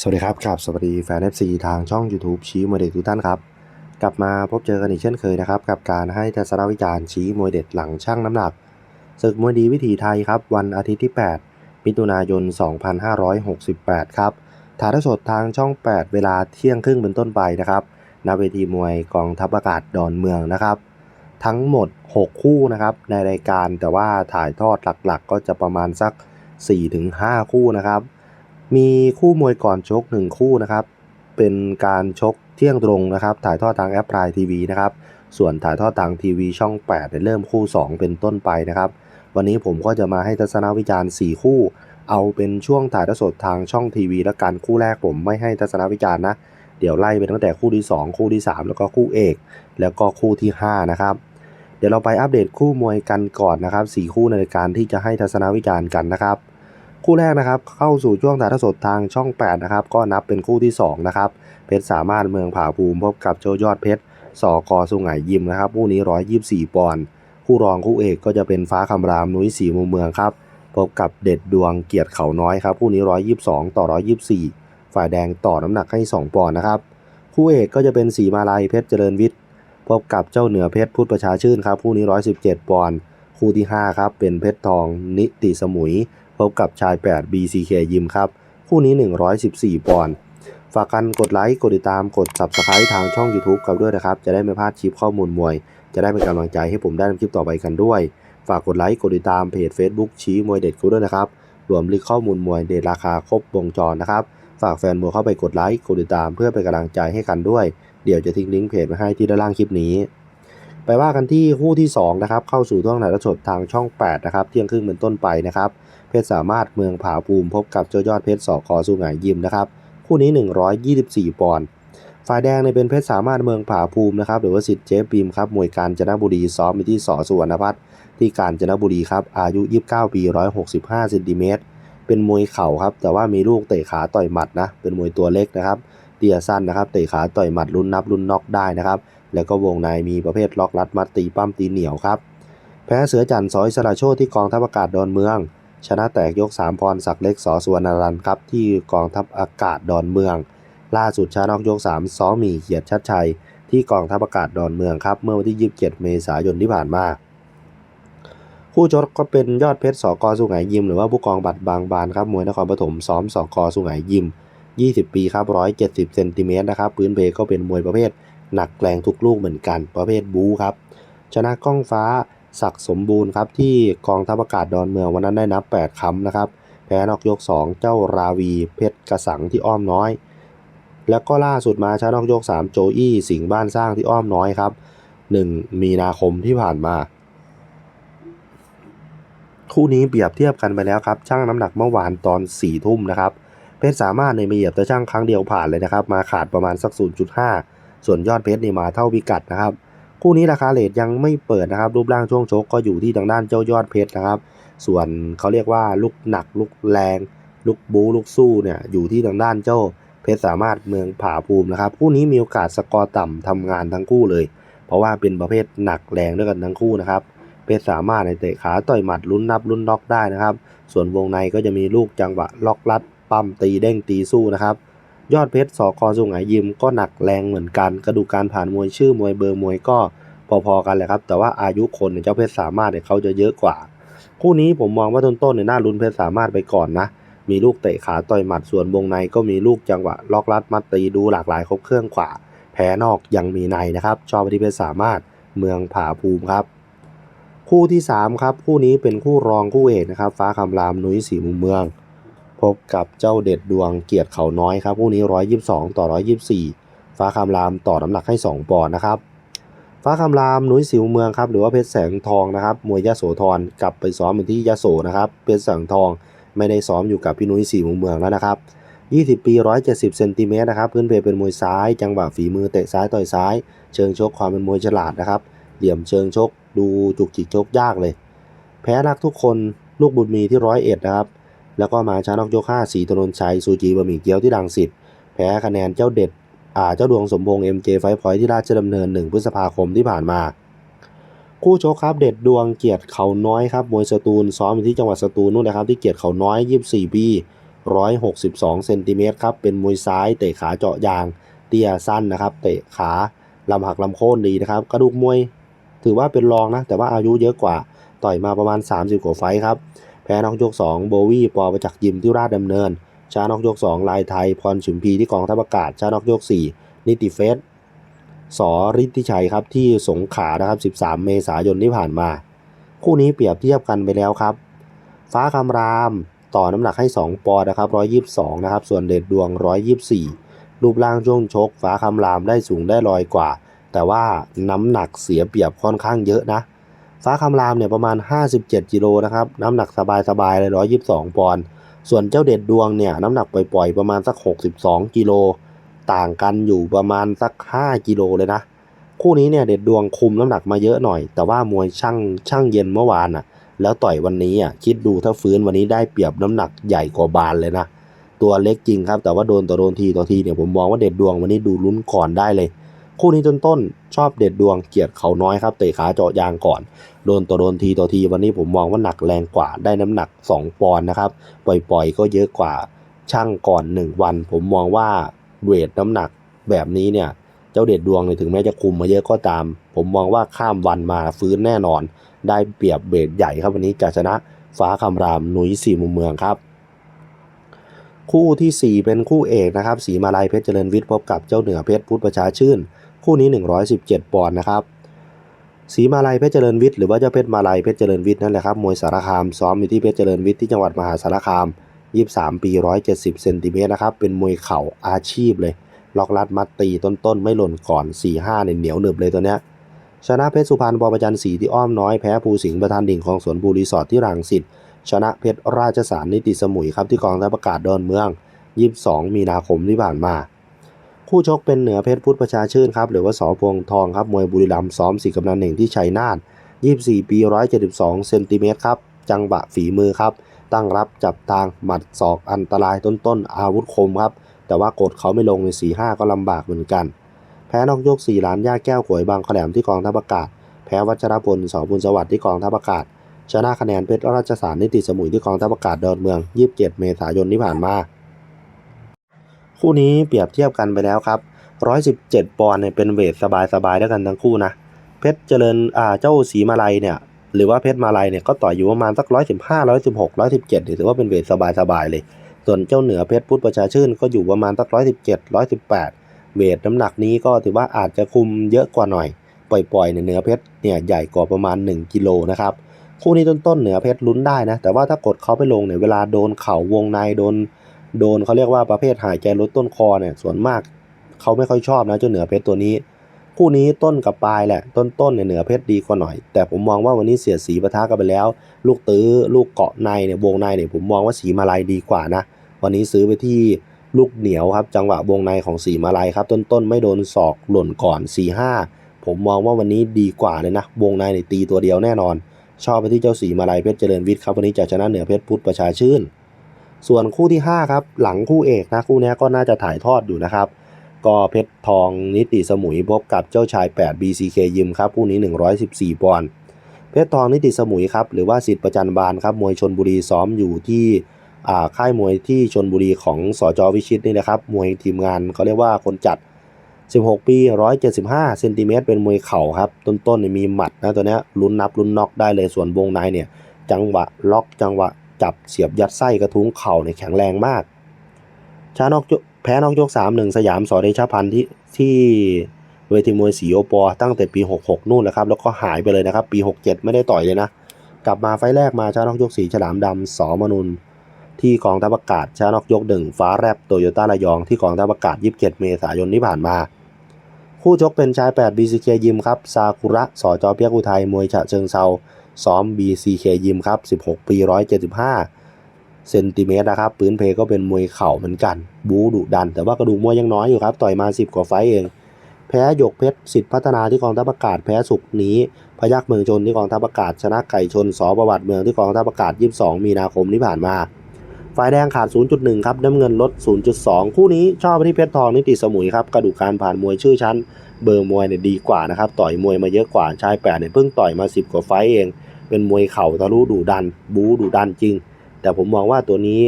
สวัสดีครับกับ สวัสดีแฟน FC ทางช่อง YouTube ชี้มวยเด็ดทุกท่านครับ กลับมาพบเจอกันอีกเช่นเคยนะครับ กับการให้ทัศนวิจารณ์ชี้มวยเด็ดหลังช่างน้ำหนักศึกมวยดีวิถีไทยครับ วันอาทิตย์ที่ 8 มิถุนายน 2568 ครับถ่ายทอดสดทางช่อง 8 เวลาเที่ยงครึ่งเป็นต้นไปนะครับณเวทีมวยกองทัพอากาศดอนเมืองนะครับ ทั้งหมด 6 คู่นะครับในรายการแต่ว่าถ่ายทอดหลักๆก็จะประมาณสัก 4-5 คู่นะครับ มีคู่มวยก่อนชก 1 คู่นะครับ เป็นการชกเที่ยงตรงนะครับ ถ่ายทอดทางแอปพลายทีวีนะครับ ส่วนถ่ายทอดทางทีวีช่อง 8เนี่ยเริ่มคู่ 2 เป็นต้นไปนะครับ วันนี้ผมก็จะมาให้ทัศนวิจารณ์ 4 คู่ เอาเป็นช่วงถ่ายทอดสดทางช่องทีวีและกันคู่แรกผมไม่ให้ทัศนวิจารณ์นะ เดี๋ยวไล่ไปตั้งแต่คู่ที่ 2 คู่ที่ 3 แล้วก็คู่เอก แล้วก็คู่ที่ 5 นะครับ เดี๋ยวเราไปอัปเดตคู่มวยกันก่อนนะครับ 4 คู่ในการที่จะให้ทัศนวิจารณ์กันนะครับ คู่แรกนะครับเข้าสู่ช่วงถ่ายทอดสดทางช่อง 8 นะครับ ก็นับเป็นคู่ที่ 2 นะครับ เพชรสามารถเมืองผาภูมิพบกับโจยอดเพชรสอกอสุไหงยิมนะครับคู่นี้ 124 ปอนด์คู่รองคู่เอกก็จะเป็นฟ้าคำรามนุ้ยสีมุมเมืองครับพบกับเด็ดดวงเกียรติเขาน้อยครับคู่นี้ 122 ต่อ 124 ฝ่ายแดงต่อน้ำหนักให้ 2 ปอนด์นะครับคู่เอกก็จะเป็นสีมาลัยเพชรเจริญวิทย์พบกับเจ้าเหนือเพชรพุทธประชาชื่นครับคู่นี้ 117 ปอนด์คู่ที่ 5 ครับ เป็นเพชรทองนิติสมุย บกับชาย 8 BCK ยิมครับ คู่นี้ 114 ปอนด์ฝากกันกดไลค์ กดติดตามกด Subscribe ทางช่อง YouTube กับด้วยนะครับ จะได้ไม่พลาดคลิปข้อมูลมวย จะได้เป็นกำลังใจให้ผมได้ทำคลิปต่อไปกันด้วย ฝากกดไลค์ กดติดตามเพจ Facebook ชี้มวยเด็ดกูด้วยนะครับ รวมลิงก์ข้อมูลมวยเด็ดราคาครบวงจรนะครับ ฝากแฟนมวยเข้าไปกดไลค์ กดติดตามเพื่อเป็นกำลังใจให้กันด้วย เดี๋ยวจะทิ้งลิงก์เพจไว้ให้ที่ด้านล่างคลิปนี้ ไปว่ากันที่คู่ที่2นะครับเข้าสู่ช่วงถ่ายทอดสดทางช่อง8นะครับเที่ยงครึ่งเป็นต้นไปนะครับเพชรสามารถเมืองผาภูมิพบกับเจ้ายอดเพชรสอคอสุไหงยิมนะครับคู่นี้ 124 ปอนด์ฝ่ายแดงเนี่ยเป็นเพชรสามารถเมืองผาภูมินะครับหรือว่าสิทธิ์เจ๊ปีมครับมวยการจนบุรีซ้อมอยู่ที่สอสุวรรณพัฒน์ที่กาญจนบุรีครับอายุ 29 ปี 165เซนติเมตรเป็นมวยเข่าครับแต่ว่ามีลูกเตะขาต่อยหมัดนะเป็นมวยตัวเล็กนะครับเตียสั้นนะครับเตะขาต่อยหมัดรุ่นนับรุ่นน็อกได้นะครับ แล้วก็วงในมีประเภทล็อกรัดมัดตีปั้มตีเหนียวครับ แพ้เสือจันทร์สอยสระโชที่กองทัพอากาศดอนเมือง ชนะแตกยก3พรศักเล็กสอสวรรณรันครับที่กองทัพอากาศดอนเมือง ล่าสุดชนะนอกยก3ซ้อมมีเขียดชัดชัย ที่กองทัพอากาศดอนเมืองครับเมื่อวันที่ 27 เมษายนที่ผ่านมาคู่ชกก็เป็นยอดเพชรสอกอสุไหงยิม หรือว่าผู้กองบัตรบางบานครับมวยนครปฐมซ้อมสอกอสุไหงยิม 20 ปีครับ170เซนติเมตรนะครับพื้นเพก็เป็นมวยประเภท หนักแรงทุกลูกเหมือนกัน ประเภทบู๊ครับ ชนะก้องฟ้าศักสมบูรณ์ครับที่กองทัพอากาศดอนเมืองวันนั้นได้นับ 8คำนะครับ แพ้นอกยก 2 เจ้าราวีเพชรกระสังที่อ้อมน้อย แล้วก็ล่าสุดมาชนะนอกยก 3 โจอี้สิงบ้านสร้างที่อ้อมน้อยครับ 1 มีนาคมที่ผ่านมา คู่นี้เปรียบเทียบกันไปแล้วครับช่างน้ำหนักเมื่อวานตอน4ทุ่มนะครับเพชรสามารถในมาเหยียบแต่ช่างครั้งเดียวผ่านเลยนะครับ มาขาดประมาณสัก 0.5 ส่วนยอดเพชรนี่มาเท่าพิกัดนะครับ คู่นี้ราคาเลทยังไม่เปิดนะครับ รูปร่างช่วงชกก็อยู่ที่ทางด้านเจ้ายอดเพชรนะครับ ส่วนเขาเรียกว่าลูกหนักลูกแรง ลูกบูลูกสู้เนี่ยอยู่ที่ทางด้านเจ้าเพชรสามารถเมืองผาภูมินะครับ คู่นี้มีโอกาสสกอร์ต่ำทำงานทั้งคู่เลย เพราะว่าเป็นประเภทหนักแรงด้วยกันทั้งคู่นะครับเพชรสามารถในเตะขาต่อยหมัดลุ้นนับลุ้นน็อกได้นะครับ ส่วนวงในก็จะมีลูกจังหวะล็อกลัดปั้มตีเด้งตีสู้นะครับ ยอดเพชรสอกอสุงหยยิมก็หนักแรงเหมือนกัน กระดูกการผ่านมวยชื่อมวยเบอร์มวยก็พอๆกันแหละครับ แต่ว่าอายุคนเนี่ยเจ้าเพชรสามารถเนี่ยเขาจะเยอะกว่า คู่นี้ผมมองว่าต้นๆเนี่ยน่าลุ้นเพชรสามารถไปก่อนนะ มีลูกเตะขาต่อยหมัดส่วนวงในก็มีลูกจังหวะล็อกลัดมัดตีดูหลากหลายครบเครื่องกว่า แพ้นอกยังมีในนะครับ ชอบไปที่เพชรสามารถเมืองผาภูมิครับ คู่ที่3ครับคู่นี้เป็นคู่รองคู่เอกนะครับ ฟ้าคำรามนุ้ยสีมุมเมือง พบกับเจ้าเด็ดดวงเกียรติเขาน้อยครับคู่นี้ 122 ต่อ 124 ฟ้าคำรามต่อน้ำหนักให้ 2 ปอนด์นะครับ ฟ้าคำรามนุ้ยสิวเมืองครับหรือว่าเพชรแสงทองนะครับมวยยะโสธรกลับไปซ้อมอยู่ที่ยะโสนะครับเพชรแสงทองไม่ได้ซ้อมอยู่กับพี่นุ้ยสีมุมเมืองแล้วนะครับ20 ปี 170 เซนติเมตรนะครับพื้นเพเป็นมวยซ้าย จังหวะฝีมือเตะซ้ายต่อยซ้าย เชิงชกความเป็นมวยฉลาดนะครับ เหลี่ยมเชิงชก ดูจุกจิกชกยากเลย แพ้รักทุกคนลูกบุญมีที่ร้อยเอ็ดนะครับ แล้วก็มาชนะนอกยก5สีถนนชัยซูจีบะหมี่เกี๊ยวที่ดังสิทธิ์แพ้คะแนนเจ้าเด็ดอ่าเจ้าดวงสมพงษ์ MJ ไฟพอยที่ราชดำเนิน 1 พฤษภาคมที่ผ่านมา คู่ชกครับเด็ดดวงเกียรติเขาน้อยครับมวยสตูลซ้อมอยู่ที่จังหวัดสตูลนู่นนะครับที่เกียรติเขาน้อย 24 ปี 162 เซนติเมตรครับเป็นมวยซ้ายเตะขาเจาะยาง เตี้ยสั้นนะครับเตะขาลำหักลำโค่นดีนะครับ กระดูกมวย ถือว่าเป็นรองนะแต่ว่าอายุเยอะกว่าต่อยมาประมาณ 30 กว่าไฟครับ แพ้นอกยก 2 โบวี่ปอประจักษ์ยิมที่ราชดำเนิน ชานอกยก 2 ลายไทย พรชุมพีที่กองทัพอากาศ ชานอกยก 4 นิติเฟสสอฤทธิชัยครับที่สงขานะครับ 13 เมษายนที่ผ่านมา คู่นี้เปรียบเทียบกันไปแล้วครับ ฟ้าคำรามต่อน้ำหนักให้ 2 ปอนด์นะครับ 122 นะครับ ส่วนเดชดวง 124 รูปร่างช่วงชก ฟ้าคำรามได้สูงได้ลอยกว่า แต่ว่าน้ำหนักเสียเปรียบค่อนข้างเยอะนะ ฟ้าคำรามเนี่ยประมาณ 57กิโลนะครับ น้ำหนักสบายๆเลย122 ปอนด์ส่วนเจ้าเด็ดดวงเนี่ยน้ำหนักปล่อยๆประมาณสัก 62กิโลต่างกันอยู่ประมาณสัก 5กิโลเลยนะ คู่นี้เนี่ยเด็ดดวงคุมน้ำหนักมาเยอะหน่อย แต่ว่ามวยช่างช่างเย็นเมื่อวานอะแล้วต่อยวันนี้อะคิดดูถ้าฟื้นวันนี้ได้เปรียบน้ำหนักใหญ่กว่าบานเลยนะ ตัวเล็กจริงครับ แต่ว่าโดนต่อโดนทีต่อทีเนี่ยผมมองว่าเด็ดดวงวันนี้ดูลุ้นก่อนได้เลย คู่นี้ต้นต้นชอบเด็ดดวงเกียรติเขาน้อยครับเตะขาเจาะยางก่อน โดนต่อโดนทีต่อทีวันนี้ผมมองว่าหนักแรงกว่าได้น้ำหนัก 2 ปอนด์นะครับ ปล่อยๆ ก็เยอะกว่าช่างก่อน 1 วัน ผมมองว่าเวทน้ำหนักแบบนี้เนี่ยเจ้าเด็ดดวงเนี่ยถึงแม้จะคุมมาเยอะก็ตาม ผมมองว่าข้ามวันมาฟื้นแน่นอน ได้เปรียบเบทใหญ่ครับวันนี้จะชนะฟ้าคำรามหนุยสี่มุมเมืองครับคู่ทีสี่4 เป็นคู่เอกนะครับ สีมาลัยเพชรเจริญวิทย์พบกับเจ้าเหนือเพชรพุทธประชาชื่น คู่นี้ 117 ปอนด์นะครับสีมาลัยเพชรเจริญวิทย์หรือว่าเจ้าเพชรมาลัยเพชรเจริญวิทย์นั่นแหละครับมวยสารคามซ้อมอยู่ที่เพชรเจริญวิทย์ที่จังหวัดมหาสารคาม 23 ปี 170เซนติเมตรนะครับเป็นมวยเข่าอาชีพเลยล็อกลัดมัดตีต้นๆ ไม่หล่นก่อน 4-5เนี่ยเหนียวหนึบเลยตัวเนี้ยชนะเพชรสุพรรณบอประจันศรีที่อ้อมน้อยแพ้ภูสิงห์ประธานดิ่งของสวนบุรีสอร์ทที่รังสิตชนะเพชรราชสารนิติสมุยครับที่กองทัพอากาศดอนเมือง 22 มีนาคมที่ผ่านมา คู่ชกเป็นเหนือเพชรพุทธประชาชื่นครับหรือว่าสอพวงทองครับมวยบุรีรัมย์ซ้อมสี่กำนันหนึ่งที่ชัยนาท24 ปี 172 เซนติเมตรครับ จังหวะฝีมือครับ ตั้งรับจับทางหมัดศอกอันตรายต้นๆ อาวุธคมครับ แต่ว่ากดเขาไม่ลงใน4 5 ก็ลำบากเหมือนกัน แพ้นอกยก 4 ล้านย่าแก้วขวยบางขแหลมที่กองทัพอากาศ แพ้วัชรพลสอบุญสวัสดิ์ที่กองทัพอากาศ ชนะคะแนนเพชรราชสารนิติสมุยที่กองทัพอากาศดอนเมือง 27 เมษายนที่ผ่านมา คู่นี้เปรียบเทียบกันไปแล้วครับ117 ปอนด์เนี่ยเป็นเวทสบายๆแล้วกันทั้งคู่นะ เพชรเจริญอ่าเจ้าสีมาลัยเนี่ย หรือว่าเพชรมาลัยเนี่ยก็ต่อยอยู่ประมาณสัก 115 116 117เนี่ยถือว่าเป็นเวทสบายๆเลย ส่วนเจ้าเหนือเพชรพุทธประชาชื่นก็อยู่ประมาณสัก 117 118 เวทน้ำหนักนี้ก็ถือว่าอาจจะคุมเยอะกว่าหน่อย ปล่อยๆเนี่ยเหนือเพชรเนี่ยใหญ่กว่าประมาณ 1 กิโลนะครับคู่นี้ต้นๆเหนือเพชรลุ้นได้นะแต่ว่าถ้ากดเขาไปลงเนี่ยเวลาโดนเข่าวงในโดน โดนเขาเรียกว่าประเภทหายใจลดต้นคอเนี่ยส่วนมากเขาไม่ค่อยชอบนะเจ้าเหนือเพชรตัวนี้ คู่นี้ต้นกับปลายแหละ ต้นต้นเนี่ยเหนือเพชรดีกว่าหน่อย แต่ผมมองว่าวันนี้เสียสีปะทะกันไปแล้ว ลูกตื้อลูกเกาะในเนี่ยวงในเนี่ยผมมองว่าสีมาลายดีกว่านะวันนี้ซื้อไปที่ลูกเหนียวครับ จังหวะวงในของสีมาลายครับ ต้นต้นไม่โดนศอกหล่นก่อน4 5ผมมองว่าวันนี้ดีกว่าเลยนะ วงในเนี่ยตีตัวเดียวแน่นอน ชอบไปที่เจ้าสีมาลายเพชรเจริญวิทย์ครับวันนี้จะชนะเหนือเพชรพุทธประชาชื่น ส่วนคู่ที่ 5 ครับ หลังคู่เอกนะ คู่นี้ก็น่าจะถ่ายทอดอยู่นะครับ ก็เพชรทองนิติสมุยพบกับเจ้าชาย 8 BCK ยิมครับ คู่นี้ 114ปอนด์เพชรทองนิติสมุยครับ หรือว่าสิทธิ์ประจันบานครับ มวยชนบุรีซ้อมอยู่ที่ค่ายมวยที่ชนบุรีของสจวิชิตนี่นะครับ มวยทีมงานเขาเรียกว่าคนจัด 16 ปี 175เซนติเมตรเป็นมวยเข่าครับ ต้นๆเนี่ยมีหมัดนะตัวนี้ลุ้นนับลุ้นน็อกได้เลยส่วนวงในเนี่ย จังหวะล็อกจังหวะ จับเสียบยัดไส้กระทุ้งเข่าเนี่ยแข็งแรงมาก ชานอกยกแพ้นอกยก3 1สยามสอเดชพันธ์ที่ที่เวทีมวยสีโอปอตั้งแต่ปี 66 นู่นแหละครับ แล้วก็หายไปเลยนะครับ ปี 67 ไม่ได้ต่อยเลยนะ กลับมาไฟแรกมาชานอกยก4ฉลามดำสอมนุน ที่กองทัพอากาศชานอกยก1ฟ้าแรบโตโยต้าระยองที่กองทัพอากาศ 27 เมษายนที่ผ่านมา คู่ชกเป็นชาย 8 BCK ยิมครับซากุระสอจอเปียกอุทัยมวยฉะเชิงเซา ซ้อม BCK ยิมครับ 16 ปี 175 เซนติเมตรนะครับ ปืนเพก็เป็นมวยเข่าเหมือนกัน บูดุดัน แต่ว่ากระดูกมวยยังน้อยอยู่ครับ ต่อยมา 10 กว่าไฟเอง แพ้หยกเพชรสิทธิพัฒนาที่กองทัพอากาศ แพ้สุกนี้ พยักเมืองชนที่กองทัพอากาศ ชนะไก่ชนสอประวัติเมืองที่กองทัพอากาศ 22 มีนาคมที่ผ่านมา ฝ่ายแดงขาด 0.1 ครับ น้ำเงินลด 0.2 คู่นี้ชอบที่เพชรทองนิติสมุยครับ กระดูกการผ่านมวยชื่อชั้น เบอร์มวยเนี่ยดีกว่านะครับ ต่อยมวยมาเยอะกว่า ชายแปดเนี่ยเพิ่งต่อยมา 10 กว่าไฟเอง เป็นมวยเข่าทะลุดุดัน บูดุดันจริง แต่ผมมองว่าตัวนี้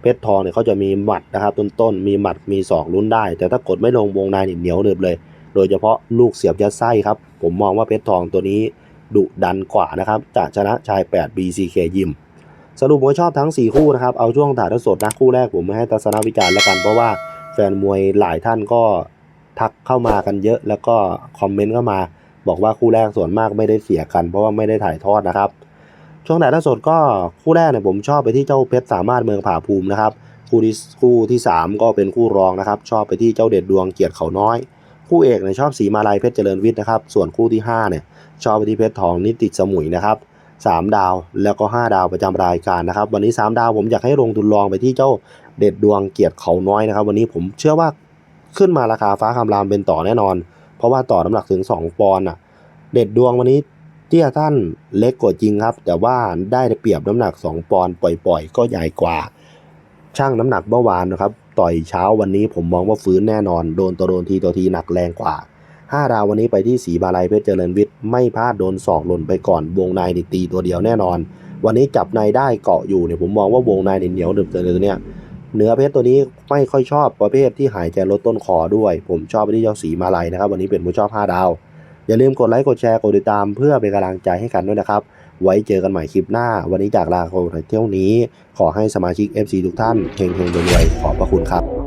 เพชรทองเนี่ยเขาจะมีหมัดนะครับต้นๆ มีหมัด มีศอกลุ้นได้ แต่ถ้ากดไม่ลงวงในเนี่ยเหนียวหนึบเลย โดยเฉพาะลูกเสียบยัดไส้ครับ ผมมองว่าเพชรทองตัวนี้ดุดันกว่านะครับจะชนะชาย 8 BCK ยิม สรุปผมชอบทั้ง 4 คู่นะครับ เอาช่วงถ่ายทอดสดนะคู่แรกผมไม่ให้ทัศนวิจารณ์แล้วกันเพราะว่าแฟนมวยหลายท่านก็ทักเข้ามากันเยอะ แล้วก็คอมเมนต์เข้ามา บอกว่าคู่แรกส่วนมากไม่ได้เสียกัน เพราะว่าไม่ได้ถ่ายทอดนะครับ ช่วงถ่ายทอดสดก็คู่แรกเนี่ยผมชอบไปที่เจ้าเพชรสามารถเมืองผาภูมินะครับคู่ที่คู่ที่สามก็เป็นคู่รองนะครับ ชอบไปที่เจ้าเด็ดดวงเกียรติเขาน้อย คู่เอกเนี่ยชอบสีมาลายเพชรเจริญวิทย์นะครับ ส่วนคู่ที่ห้าเนี่ยชอบไปที่เพชรทองนิติสมุยนะครับ สามดาว แล้วก็ 5 ดาวประจำรายการนะครับ วันนี้ 3 ดาวผมอยากให้ลงทุนลองไปที่เจ้าเด็ดดวงเกียรติเขาน้อยนะครับ วันนี้ผมเชื่อว่าขึ้นมาราคาฟ้าคำรามเป็นต่อแน่นอน เพราะว่าต่อน้ำหนักถึง 2 ปอนด์อะ เด็ดดวงวันนี้เตี้ยท่านเล็กกว่าจริงครับ แต่ว่าได้เปรียบน้ำหนัก 2 ปอนด์ปล่อยๆ ก็ใหญ่กว่าช่างน้ำหนักเมื่อวานนะครับ ต่อยเช้าวันนี้ผมมองว่าฟื้นแน่นอน โดนต่อโดนทีต่อทีหนักแรงกว่า 5 ดาววันนี้ไปที่สีบาลัยเพชรเจริญวิทย์ไม่พลาดโดนศอกหล่นไปก่อนวงในนี่ตีตัวเดียวแน่นอน วันนี้จับในได้เกาะอยู่เนี่ยผมมองว่าวงในนี่เหนียวหนึบเลยตัวเนี้ยเนื้อเพชรตัวนี้ไม่ค่อยชอบประเภทที่หายใจลดต้นคอด้วย ผมชอบไปที่เจ้าสีมาลัยนะครับวันนี้เป็นผู้ชอบ 5 ดาว อย่าลืมกดไลค์กดแชร์กดติดตามเพื่อเป็นกำลังใจให้กันด้วยนะครับ ไว้เจอกันใหม่คลิปหน้า วันนี้จากลาโคเที่ยวนี้ ขอให้สมาชิก FC ทุกท่านเฮงๆรวยๆขอบพระคุณครับ